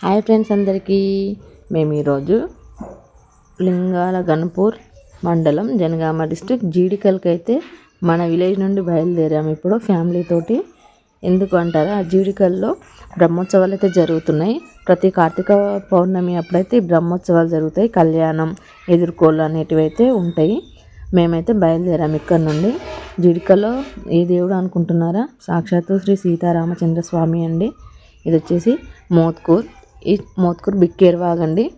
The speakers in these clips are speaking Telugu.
హాయ్ ఫ్రెండ్స్ అందరికీ. మేము ఈరోజు లింగాల గన్పూర్ మండలం జనగామ డిస్ట్రిక్ట్ జీడికల్కి అయితే మన విలేజ్ నుండి బయలుదేరాము ఇప్పుడు ఫ్యామిలీతోటి ఎందుకు అంటారా? ఆ జీడికల్లో బ్రహ్మోత్సవాలు అయితే జరుగుతున్నాయి. ప్రతి కార్తీక పౌర్ణమి అప్పుడైతే ఈ బ్రహ్మోత్సవాలు జరుగుతాయి. కళ్యాణం ఎదుర్కోళ్ళు అనేటివి అయితే ఉంటాయి. మేమైతే బయలుదేరాము ఇక్కడ నుండి. జీడికల్లో ఏ దేవుడు అనుకుంటున్నారా? సాక్షాత్తు శ్రీ సీతారామచంద్ర స్వామి అండి. ఇది వచ్చేసి మోత్కూర్. ఈ మోత్కూరు బిక్కేరు వాగండి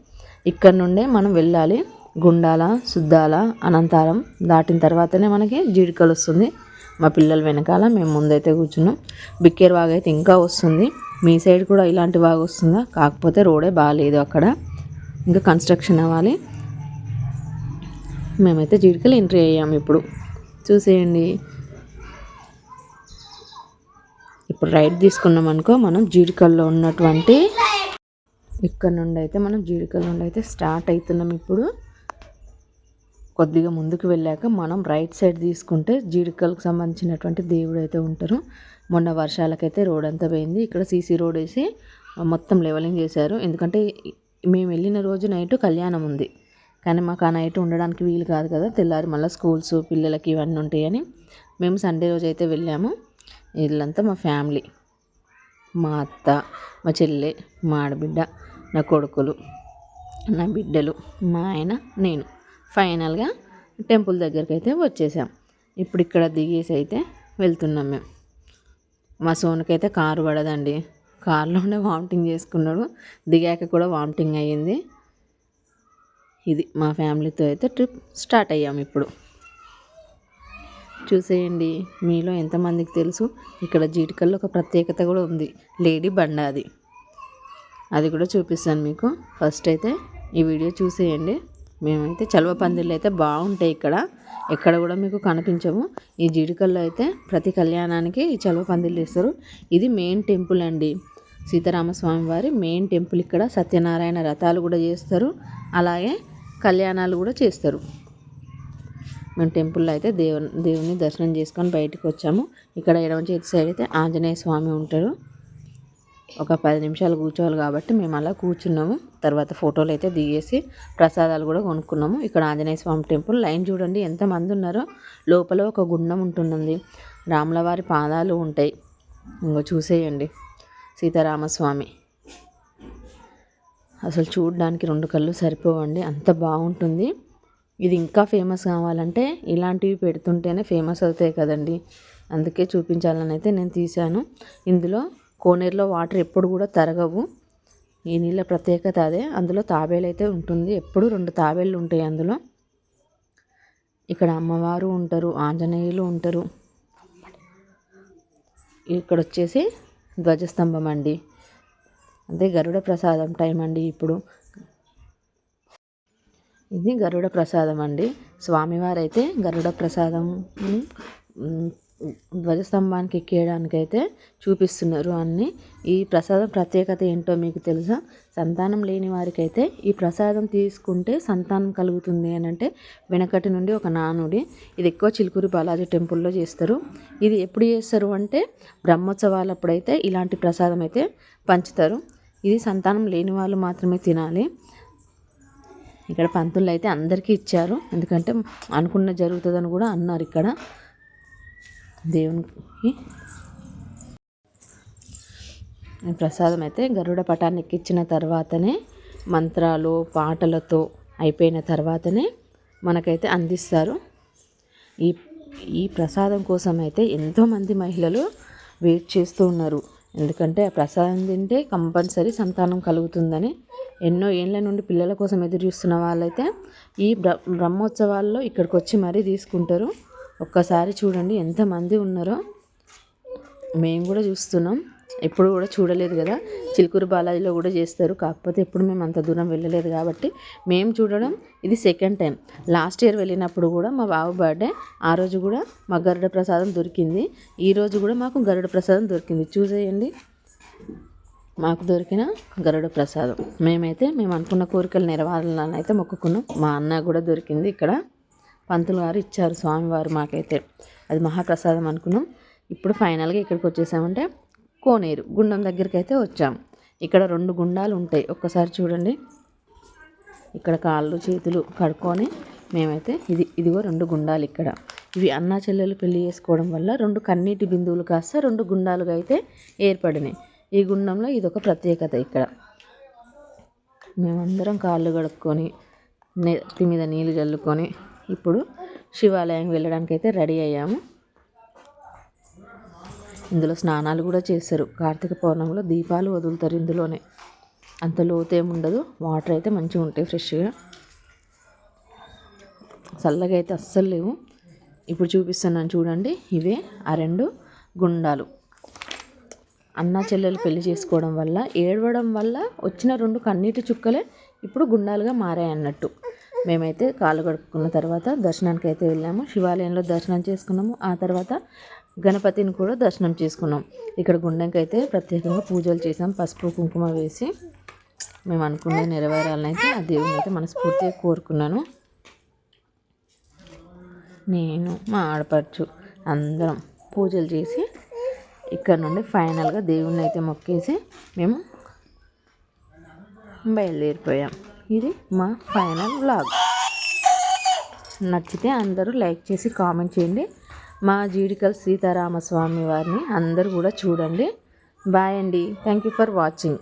ఇక్కడ నుండే మనం వెళ్ళాలి. గుండాల సుద్దాల అనంతారం దాటిన తర్వాతనే మనకి జీడికలు వస్తుంది. మా పిల్లల వెనకాల మేము ముందైతే కూర్చున్నాం. బిక్కేరు వాగు అయితే ఇంకా వస్తుంది. మీ సైడ్ కూడా ఇలాంటి వాగు వస్తుందా? కాకపోతే రోడే బాగాలేదు అక్కడ. ఇంకా కన్స్ట్రక్షన్ అవ్వాలి. మేమైతే జీడికలు ఎంట్రీ అయ్యాము ఇప్పుడు. చూసేయండి. ఇప్పుడు రైట్ తీసుకున్నాం అనుకో మనం జీడికల్లో ఉన్నటువంటి ఇక్కడ నుండి అయితే మనం జీడికల నుండి అయితే స్టార్ట్ అవుతున్నాం ఇప్పుడు. కొద్దిగా ముందుకు వెళ్ళాక మనం రైట్ సైడ్ తీసుకుంటే జీడికలకు సంబంధించినటువంటి దేవుడు అయితే ఉంటారు. మొన్న వర్షాలకైతే రోడ్ అంతా పోయింది. ఇక్కడ సీసీ రోడ్ వేసి మొత్తం లెవెలింగ్ చేశారు. ఎందుకంటే మేము వెళ్ళిన రోజు నైట్ కళ్యాణం ఉంది. కానీ మాకు ఆ నైట్ ఉండడానికి వీలు కాదు కదా. తెల్లారి మళ్ళీ స్కూల్స్ పిల్లలకి ఇవన్నీ ఉంటాయని మేము సండే రోజు అయితే వెళ్ళాము. వీళ్ళంతా మా ఫ్యామిలీ. మా అత్త మా చెల్లె మా ఆడబిడ్డ నా కొడుకులు నా బిడ్డలు మా ఆయన నేను. ఫైనల్గా టెంపుల్ దగ్గరికి అయితే వచ్చేసాం. ఇప్పుడు ఇక్కడ దిగేసి అయితే వెళ్తున్నాం మేము. మా సోనుకైతే కారు పడదండి. కారులోనే వామిటింగ్ చేసుకున్నాడు. దిగాక కూడా వామిటింగ్ అయ్యింది. ఇది మా ఫ్యామిలీతో అయితే ట్రిప్ స్టార్ట్ అయ్యాము ఇప్పుడు. చూసేయండి. మీలో ఎంతమందికి తెలుసు? ఇక్కడ జీటికల్లో ఒక ప్రత్యేకత కూడా ఉంది. లేడీ బండ అది. అది కూడా చూపిస్తాను మీకు. ఫస్ట్ అయితే ఈ వీడియో చూసేయండి. మేమైతే చలవ పందిళ్ళు అయితే బాగుంటాయి ఇక్కడ. ఎక్కడ కూడా మీకు కనిపించము ఈ జీడికల్లో అయితే ప్రతి కళ్యాణానికి ఈ చలవ పందిళ్ళు ఇస్తారు ఇది మెయిన్ టెంపుల్ అండి. సీతారామస్వామి వారి మెయిన్ టెంపుల్ ఇక్కడ. సత్యనారాయణ రథాలు కూడా చేస్తారు. అలాగే కళ్యాణాలు కూడా చేస్తారు. మేము టెంపుల్లో అయితే దేవు దేవుని దర్శనం చేసుకొని బయటకు వచ్చాము. ఇక్కడ ఎడమ చేతి సైడ్ అయితే ఆంజనేయ స్వామి ఉంటారు. ఒక పది నిమిషాలు కూర్చోవాలి కాబట్టి మేము అలా కూర్చున్నాము. తర్వాత ఫోటోలు అయితే దిగేసి ప్రసాదాలు కూడా కొనుక్కున్నాము. ఇక్కడ ఆంజనేయ స్వామి టెంపుల్ లైన్ చూడండి ఎంతమంది ఉన్నారో. లోపల ఒక గుండం ఉంటుందండి. రాములవారి పాదాలు ఉంటాయి. ఇంకో చూసేయండి. సీతారామస్వామి. అసలు చూడడానికి రెండు కళ్ళు సరిపోవండి. అంత బాగుంటుంది. ఇది ఇంకా ఫేమస్ కావాలంటే ఇలాంటివి పెడుతుంటేనే ఫేమస్ అవుతాయి కదండి. అందుకే చూపించాలని అయితే నేను తీశాను. ఇందులో కోనేరులో వాటర్ ఎప్పుడు కూడా తరగవు. ఈ నీళ్ళ ప్రత్యేకత అదే. అందులో తాబేలు అయితే ఉంటుంది. ఎప్పుడు రెండు తాబేళ్ళు ఉంటాయి అందులో. ఇక్కడ అమ్మవారు ఉంటారు ఆంజనేయులు ఉంటారు. ఇక్కడ వచ్చేసి ధ్వజస్తంభం అండి. అదే గరుడ ప్రసాదం టైం అండి ఇప్పుడు. ఇది గరుడ ప్రసాదం అండి. స్వామివారైతే గరుడ ప్రసాదం ధ్వజస్తంభానికి ఎక్కేయడానికైతే చూపిస్తున్నారు అన్ని. ఈ ప్రసాదం ప్రత్యేకత ఏంటో మీకు తెలుసా? సంతానం లేని వారికైతే ఈ ప్రసాదం తీసుకుంటే సంతానం కలుగుతుంది అని అంటే వెనకటి నుండి ఒక నానుడి ఇది ఎక్కువ చిలుకూరి బాలాజీ టెంపుల్లో చేస్తారు. ఇది ఎప్పుడు చేస్తారు అంటే బ్రహ్మోత్సవాలప్పుడైతే ఇలాంటి ప్రసాదం అయితే పంచుతారు. ఇది సంతానం లేని వాళ్ళు మాత్రమే తినాలి. ఇక్కడ పంతులు అయితే అందరికీ ఇచ్చారు. ఎందుకంటే అనుకున్న జరుగుతుందని కూడా అన్నారు ఇక్కడ. దేవునికి ప్రసాదం అయితే గరుడ పటాన్ని ఎక్కించిన తర్వాతనే మంత్రాలు పాటలతో అయిపోయిన తర్వాతనే మనకైతే అందిస్తారు. ఈ ఈ ప్రసాదం కోసం అయితే ఎంతోమంది మహిళలు వెయిట్ చేస్తూ ఉన్నారు. ఎందుకంటే ఆ ప్రసాదం తింటే కంపల్సరీ సంతానం కలుగుతుందని ఎన్నో ఏళ్ళ నుండి పిల్లల కోసం ఎదురు చూస్తున్న వాళ్ళైతే ఈ బ్ర బ్రహ్మోత్సవాల్లో ఇక్కడికి వచ్చి మరీ తీసుకుంటారు. ఒక్కసారి చూడండి ఎంతమంది ఉన్నారో. మేము కూడా చూస్తున్నాం. ఎప్పుడు కూడా చూడలేదు కదా. చిలుకూరు బాలాజీలో కూడా చేస్తారు. కాకపోతే ఎప్పుడు మేము అంత దూరం వెళ్ళలేదు కాబట్టి మేము చూడడం ఇది సెకండ్ టైం లాస్ట్ ఇయర్ వెళ్ళినప్పుడు కూడా మా బాబు బర్త్డే ఆ రోజు కూడా మా గరుడ ప్రసాదం దొరికింది. ఈ రోజు కూడా మాకు గరుడ ప్రసాదం దొరికింది. చూసేయండి. మాకు దొరికిన గరుడ ప్రసాదం. మేమైతే మేము అనుకున్న కోరికలు నెరవేరాలని అయితే మొక్కుకున్నాం. మా అన్న కూడా దొరికింది ఇక్కడ. పంతులు గారు ఇచ్చారు స్వామివారు మాకైతే. అది మహాప్రసాదం అనుకున్నాం. ఇప్పుడు ఫైనల్గా ఇక్కడికి వచ్చేసామంటే కోనేరు గుండం దగ్గరికి అయితే వచ్చాం. ఇక్కడ రెండు గుండాలు ఉంటాయి. ఒక్కసారి చూడండి. ఇక్కడ కాళ్ళు చేతులు కడుక్కొని మేమైతే ఇది ఇదిగో రెండు గుండాలు ఇక్కడ. ఇవి అన్నా చెల్లెలు పెళ్ళి చేసుకోవడం వల్ల రెండు కన్నీటి బిందువులు కాస్త రెండు గుండాలుగా అయితే ఏర్పడినాయి. ఈ గుండంలో ఇదొక ప్రత్యేకత ఇక్కడ. మేమందరం కాళ్ళు కడుక్కొని నెత్తి మీద నీళ్ళు చల్లుకొని ఇప్పుడు శివాలయం వెళ్ళడానికి అయితే రెడీ అయ్యాము. ఇందులో స్నానాలు కూడా చేస్తారు కార్తీక పౌర్ణమిలో దీపాలు వదులుతారు ఇందులోనే. అంత లోతు ఏముండదు వాటర్ అయితే మంచిగా ఉంటాయి ఫ్రెష్గా. చల్లగా అయితే అస్సలు లేవు. ఇప్పుడు చూపిస్తున్నాను చూడండి. ఇవే ఆ రెండు గుండాలు. అన్న చెల్లెలు పెళ్ళి చేసుకోవడం వల్ల ఏడవడం వల్ల వచ్చిన రెండు కన్నీటి చుక్కలే ఇప్పుడు గుండాలుగా మారాయి అన్నట్టు. మేమైతే కాలు కడుక్కున్న తర్వాత దర్శనానికి అయితే వెళ్ళాము. శివాలయంలో దర్శనం చేసుకున్నాము. ఆ తర్వాత గణపతిని కూడా దర్శనం చేసుకున్నాం. ఇక్కడ గుండెంకైతే అయితే ప్రత్యేకంగా పూజలు చేసాం పసుపు కుంకుమ వేసి మేము అనుకునే నెరవేరాలని అయితే ఆ దేవుని అయితే మనస్ఫూర్తిగా కోరుకున్నాను. నేను మా ఆడపడుచు అందరం పూజలు చేసి ఇక్కడ నుండి ఫైనల్గా దేవుణ్ణి అయితే మొక్కేసి మేము బయలుదేరిపోయాం. ఇది మా ఫైనల్ బ్లాగ్ నచ్చితే అందరూ లైక్ చేసి కామెంట్ చేయండి. మా జీడికల్ సీతారామస్వామి వారిని అందరూ కూడా చూడండి. బాయ్ అండి. Thank you for watching.